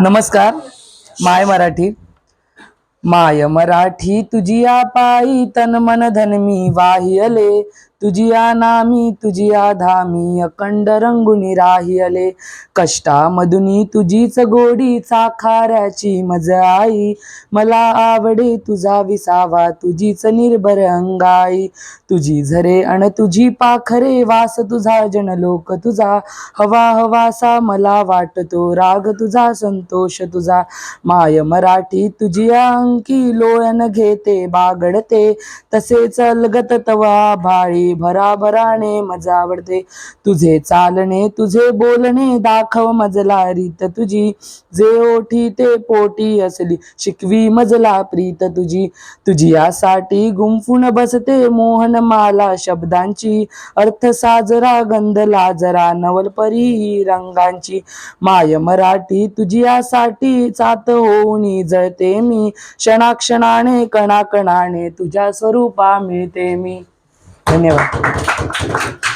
नमस्कार. माय मराठी. माय मराठी तुझिया पायी तन मन धन मी वाहियले. तुझिया नामी तुझिया धामी अखंड रंगुनी राहियले. कष्टामधुनी तुझीच गोडी चाखाऱ्याची मज आई. मला आवडे तुझा विसावा तुझीच निर्भर अंगाई. तुझी झरे अण तुझी पाखरे वास तुझा जनलोक तुझा. हवा हवासा मला वाटतो राग तुझा संतोष तुझा. माय मराठी तुझी अंकी लोळण घेते बागडते. तसेच अलगत तवा भाळी. भराभराने मजा आवडते. तुझे चालणे तुझे बोलणे दाखव मजला रीत तुझी. जे ओठी ते पोटी असली शिकवी मजला प्रीत तुझी. तुझी यासाठी गुंफून बसते मोहन माला शब्दांची. अर्थ साजरा गंध लाजरा नवलपरी रंगांची. माय मराठी तुझी यासाठी चात होऊन जळते मी. क्षणाक्षणाने कणाकणाने तुझ्या स्वरूपा मिळते मी. धन्यवाद